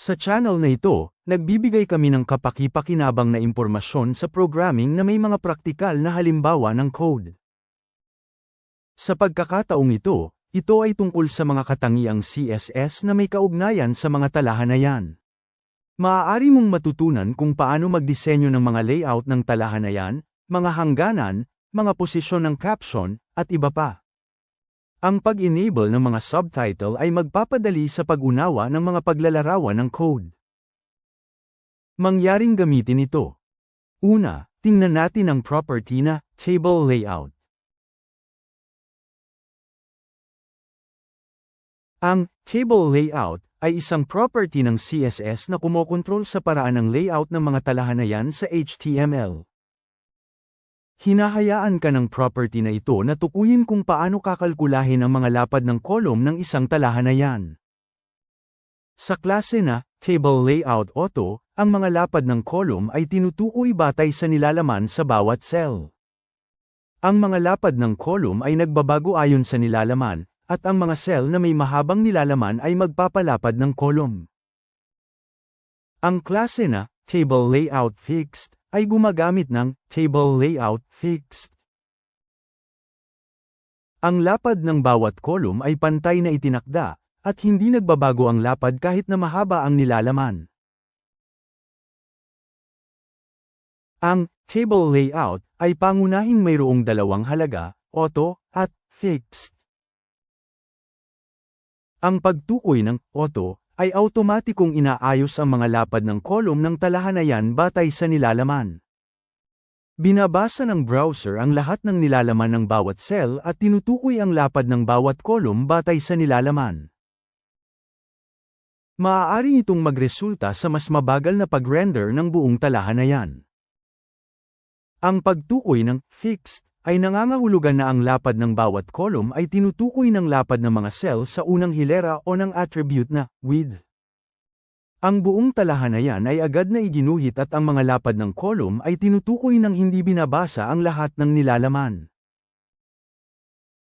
Sa channel na ito, nagbibigay kami ng kapaki-pakinabang na impormasyon sa programming na may mga praktikal na halimbawa ng code. Sa pagkakataong ito, ito ay tungkol sa mga katangiang CSS na may kaugnayan sa mga talahanayan. Maaari mong matutunan kung paano magdisenyo ng mga layout ng talahanayan, mga hangganan, mga posisyon ng caption, at iba pa. Ang pag-enable ng mga subtitle ay magpapadali sa pag-unawa ng mga paglalarawan ng code. Mangyaring gamitin ito. Una, tingnan natin ang property na table layout. Ang table layout ay isang property ng CSS na kumokontrol sa paraan ng layout ng mga talahanayan sa HTML. Hinahayaan ka ng property na ito na tukuyin kung paano kakalkulahin ang mga lapad ng kolom ng isang talahanayan. Sa klase na Table Layout Auto, ang mga lapad ng kolom ay tinutukoy batay sa nilalaman sa bawat cell. Ang mga lapad ng kolom ay nagbabago ayon sa nilalaman, at ang mga cell na may mahabang nilalaman ay magpapalapad ng kolom. Ang klase na Table Layout Fixed ay gumagamit ng table layout fixed. Ang lapad ng bawat kolom ay pantay na itinakda, at hindi nagbabago ang lapad kahit na mahaba ang nilalaman. Ang table layout ay pangunahing mayroong dalawang halaga, auto, at fixed. Ang pagtukoy ng auto ay automatikong inaayos ang mga lapad ng kolom ng talahanayan batay sa nilalaman. Binabasa ng browser ang lahat ng nilalaman ng bawat cell at tinutukoy ang lapad ng bawat kolom batay sa nilalaman. Maaari itong magresulta sa mas mabagal na pag-render ng buong talahanayan. Ang pagtukoy ng fixed ay nangangahulugan na ang lapad ng bawat kolom ay tinutukoy ng lapad ng mga cell sa unang hilera o ng attribute na width. Ang buong talahanayan ay agad na iginuhit at ang mga lapad ng kolom ay tinutukoy ng hindi binabasa ang lahat ng nilalaman.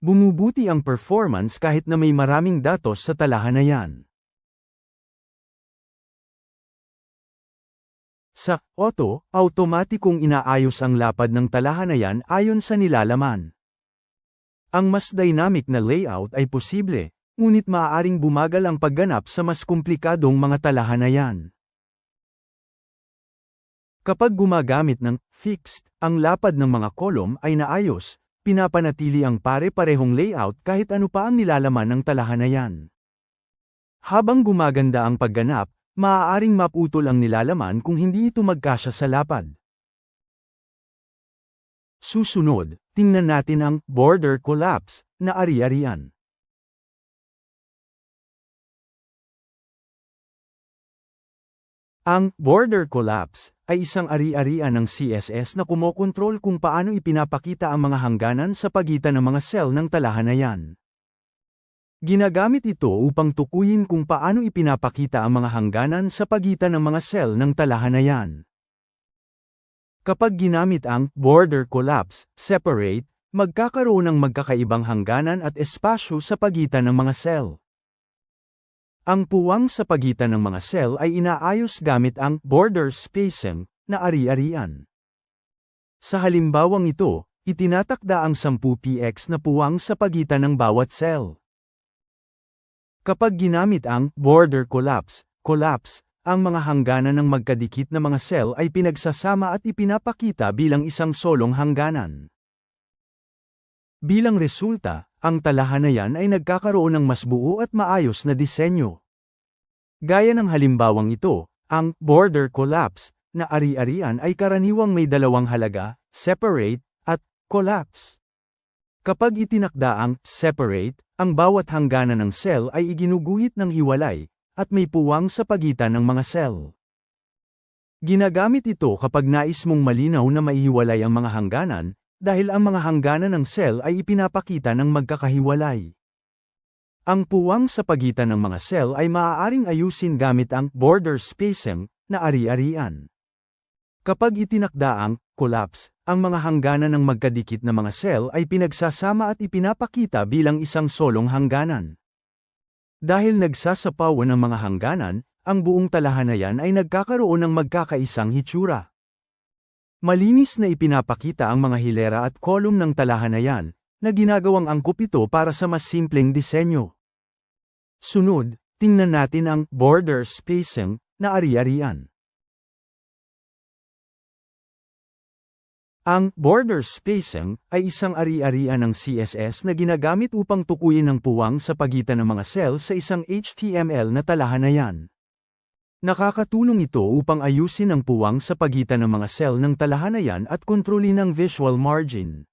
Bumubuti ang performance kahit na may maraming datos sa talahanayan. Sa auto, automatikong inaayos ang lapad ng talahanayan ayon sa nilalaman. Ang mas dynamic na layout ay posible, ngunit maaaring bumagal ang pagganap sa mas komplikadong mga talahanayan. Kapag gumagamit ng fixed, ang lapad ng mga kolom ay naayos, pinapanatili ang pare-parehong layout kahit ano pa ang nilalaman ng talahanayan. Habang gumaganda ang pagganap, maaaring maputol ang nilalaman kung hindi ito magkasya sa lapad. Susunod, tingnan natin ang border collapse na ari-arian. Ang border collapse ay isang ari-arian ng CSS na kumokontrol kung paano ipinapakita ang mga hangganan sa pagitan ng mga cell ng talahanayan. Ginagamit ito upang tukuyin kung paano ipinapakita ang mga hangganan sa pagitan ng mga cell ng talahanayan. Kapag ginamit ang border collapse, separate, magkakaroon ng magkakaibang hangganan at espasyo sa pagitan ng mga cell. Ang puwang sa pagitan ng mga cell ay inaayos gamit ang border spacing na ari-arian. Sa halimbawang ito, itinatakda ang 10 px na puwang sa pagitan ng bawat cell. Kapag ginamit ang border collapse, collapse, ang mga hangganan ng magkadikit na mga cell ay pinagsasama at ipinapakita bilang isang solong hangganan. Bilang resulta, ang talahanayan ay nagkakaroon ng mas buo at maayos na disenyo. Gaya ng halimbawang ito, ang border collapse na ari-arian ay karaniwang may dalawang halaga, separate, at collapse. Kapag itinakda ang separate, ang bawat hangganan ng cell ay iginuguhit ng hiwalay, at may puwang sa pagitan ng mga cell. Ginagamit ito kapag nais mong malinaw na maihiwalay ang mga hangganan, dahil ang mga hangganan ng cell ay ipinapakita ng magkakahiwalay. Ang puwang sa pagitan ng mga cell ay maaaring ayusin gamit ang border spacing na ari-arian. Kapag itinakda ang collapse, ang mga hangganan ng magkadikit na mga cell ay pinagsasama at ipinapakita bilang isang solong hangganan. Dahil nagsasapawan ang mga hangganan, ang buong talahanayan ay nagkakaroon ng magkakaisang hitsura. Malinis na ipinapakita ang mga hilera at kolum ng talahanayan, na ginagawang angkop ito para sa mas simpleng disenyo. Sunod, tingnan natin ang border spacing na ari-arian. Ang border spacing ay isang ari-arian ng CSS na ginagamit upang tukuyin ang puwang sa pagitan ng mga cell sa isang HTML na talahanayan. Nakakatulong ito upang ayusin ang puwang sa pagitan ng mga cell ng talahanayan at kontrolin ang visual margin.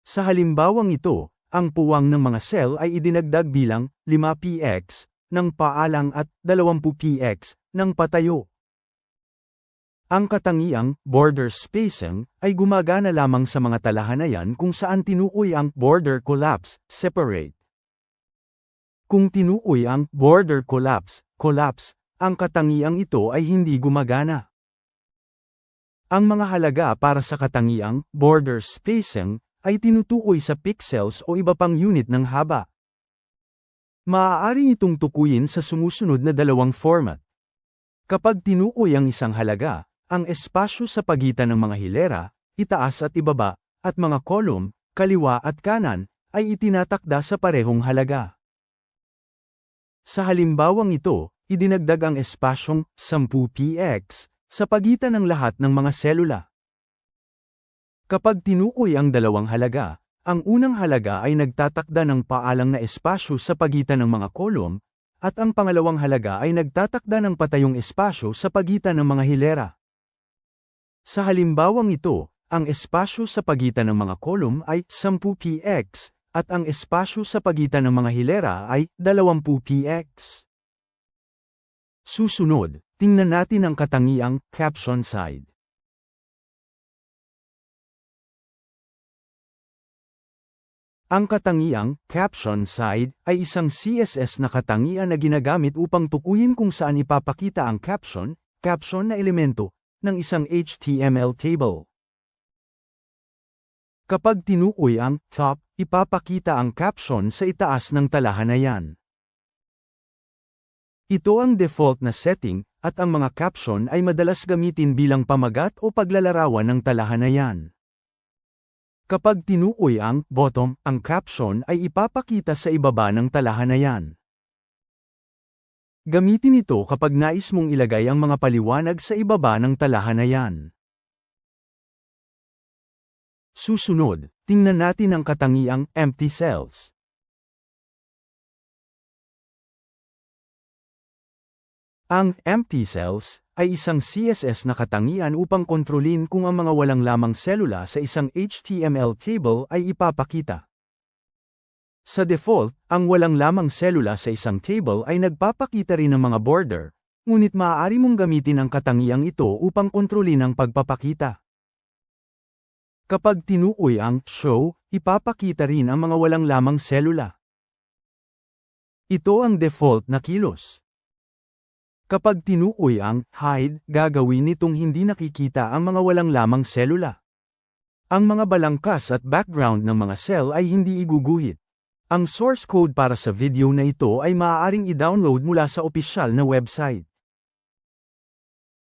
Sa halimbawang ito, ang puwang ng mga cell ay idinagdag bilang 5px ng paalang at 20px ng patayo. Ang katangiang border spacing ay gumagana lamang sa mga talahanayan kung saan tinukoy ang border collapse, separate. Kung tinukoy ang border collapse, collapse, ang katangiang ito ay hindi gumagana. Ang mga halaga para sa katangiang border spacing ay tinutukoy sa pixels o iba pang unit ng haba. Maaari itong tukuyin sa sumusunod na dalawang format. Kapag tinukoy ang isang halaga, ang espasyo sa pagitan ng mga hilera, itaas at ibaba, at mga kolum, kaliwa at kanan, ay itinatakda sa parehong halaga. Sa halimbawang ito, idinagdag ang espasyong 10px sa pagitan ng lahat ng mga selula. Kapag tinukoy ang dalawang halaga, ang unang halaga ay nagtatakda ng paalang na espasyo sa pagitan ng mga kolum, at ang pangalawang halaga ay nagtatakda ng patayong espasyo sa pagitan ng mga hilera. Sa halimbawang ito, ang espasyo sa pagitan ng mga kolum ay 10px, at ang espasyo sa pagitan ng mga hilera ay 20px. Susunod, tingnan natin ang katangiang caption side. Ang katangiang caption side ay isang CSS na katangian na ginagamit upang tukuyin kung saan ipapakita ang caption, caption na elemento, ng isang HTML table. Kapag tinukoy ang top, ipapakita ang caption sa itaas ng talahanayan. Ito ang default na setting, at ang mga caption ay madalas gamitin bilang pamagat o paglalarawan ng talahanayan. Kapag tinukoy ang bottom, ang caption ay ipapakita sa ibaba ng talahanayan. Gamitin ito kapag nais mong ilagay ang mga paliwanag sa ibaba ng talahanayan. Susunod, tingnan natin ang katangiang empty cells. Ang empty cells ay isang CSS na katangian upang kontrolin kung ang mga walang lamang selula sa isang HTML table ay ipapakita. Sa default, ang walang lamang selula sa isang table ay nagpapakita rin ng mga border, ngunit maaari mong gamitin ang katangiang ito upang kontrolin ang pagpapakita. Kapag tinukoy ang show, ipapakita rin ang mga walang lamang selula. Ito ang default na kilos. Kapag tinukoy ang hide, gagawin nitong hindi nakikita ang mga walang lamang selula. Ang mga balangkas at background ng mga cell ay hindi iguguhit. Ang source code para sa video na ito ay maaaring i-download mula sa opisyal na website.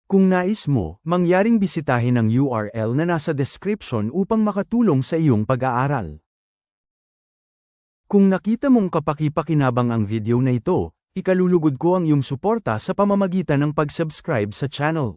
Kung nais mo, mangyaring bisitahin ang URL na nasa description upang makatulong sa iyong pag-aaral. Kung nakita mong kapaki-pakinabang ang video na ito, ikalulugod ko ang iyong suporta sa pamamagitan ng pag-subscribe sa channel.